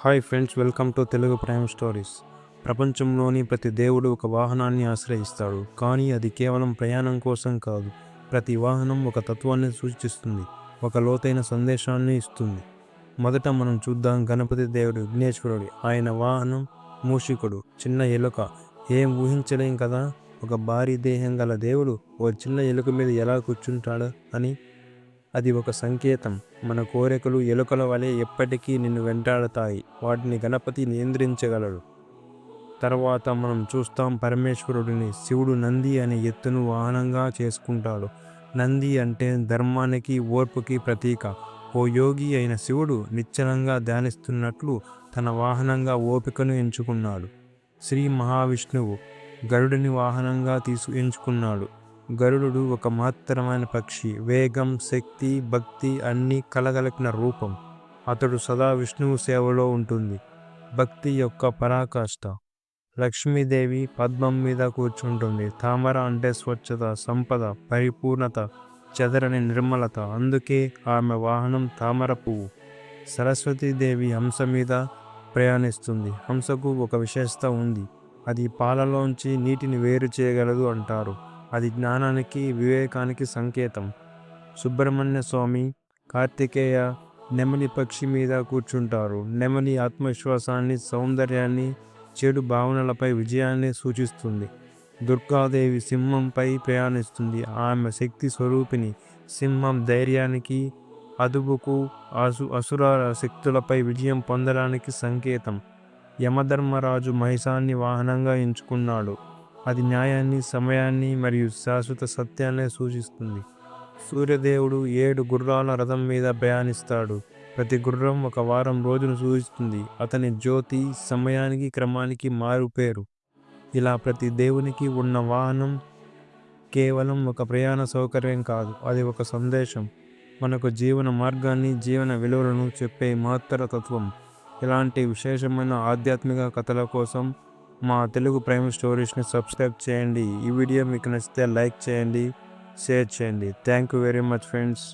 Hi friends welcome to Telugu prime stories ప్రపంచంలోని ప్రతి దేవుడు ఒక వాహనాన్ని ఆశ్రయిస్తాడు కానీ అది కేవలం ప్రయాణం కోసం కాదు ప్రతి వాహనం ఒక తత్వాన్ని సూచిస్తుంది ఒక లోతైన సందేశాన్ని ఇస్తుంది. మొదట మనం చూద్దాం గణపతి దేవుడు విఘ్నేశ్వరుడు ఆయన వాహనం మూషికుడు చిన్న ఎలుక. ఏం ఊహించలేం కదా ఒక భారీ దేహం గల దేవుడు ఓ చిన్న ఎలుక మీద ఎలా కూర్చుంటాడు అని అది ఒక సంకేతం. మన కోరికలు ఎలుకల వలె ఎప్పటికీ నిన్ను వెంటాడతాయి. వాటిని గణపతి నియంత్రించగలడు. తర్వాత మనం చూస్తాం పరమేశ్వరుడిని. శివుడు నంది అనే ఎత్తును వాహనంగా చేసుకుంటాడు. నంది అంటే ధర్మానికి ఓర్పుకి ప్రతీక. ఓ యోగి అయిన శివుడు నిశ్చలంగా ధ్యానిస్తున్నట్లు తన వాహనంగా ఓపికను ఎంచుకున్నాడు. శ్రీ మహావిష్ణువు గరుడిని వాహనంగా తీసు ఎంచుకున్నాడు. గరుడు ఒక మహత్తరమైన పక్షి. వేగం శక్తి భక్తి అన్నీ కలగలిపిన రూపం. అతడు సదా విష్ణువు సేవలో ఉంటుంది. భక్తి యొక్క పరాకాష్ట. లక్ష్మీదేవి పద్మం మీద కూర్చుంటుంది. తామర అంటే స్వచ్ఛత సంపద పరిపూర్ణత చెదరని నిర్మలత. అందుకే ఆమె వాహనం తామర పువ్వు. సరస్వతీదేవి హంస మీద ప్రయాణిస్తుంది. హంసకు ఒక విశేషత ఉంది. అది పాలలోంచి నీటిని వేరు చేయగలదు అంటారు. అది జ్ఞానానికి వివేకానికి సంకేతం. సుబ్రహ్మణ్య స్వామి కార్తికేయ నెమలి పక్షి మీద కూర్చుంటారు. నెమలి ఆత్మవిశ్వాసాన్ని సౌందర్యాన్ని చెడు భావనలపై విజయాన్ని సూచిస్తుంది. దుర్గాదేవి సింహంపై ప్రయాణిస్తుంది. ఆమె శక్తి స్వరూపిణి సింహం ధైర్యానికి అదుపుకు అసు అసుర శక్తులపై విజయం పొందడానికి సంకేతం. యమధర్మరాజు మహిషాన్ని వాహనంగా ఎంచుకున్నాడు. అది న్యాయాన్ని సమయాన్ని మరియు శాశ్వత సత్యాన్ని సూచిస్తుంది. సూర్యదేవుడు ఏడు గుర్రాల రథం మీద ప్రయాణిస్తాడు. ప్రతి గుర్రం ఒక వారం రోజును సూచిస్తుంది. అతని జ్యోతి సమయానికి క్రమానికి మారుపేరు ఇలా ప్రతి దేవునికి ఉన్న వాహనం కేవలం ఒక ప్రయాణ సౌకర్యం కాదు అది ఒక సందేశం. మనకు జీవన మార్గాన్ని జీవన విలువలను చెప్పే మహత్తర తత్వం ఇలాంటి విశేషమైన ఆధ్యాత్మిక కథల కోసం మా తెలుగు ప్రైమ్ స్టోరీస్ని సబ్స్క్రైబ్ చేయండి. ఈ వీడియో మీకు నచ్చితే లైక్ చేయండి షేర్ చేయండి. Thank you very much friends.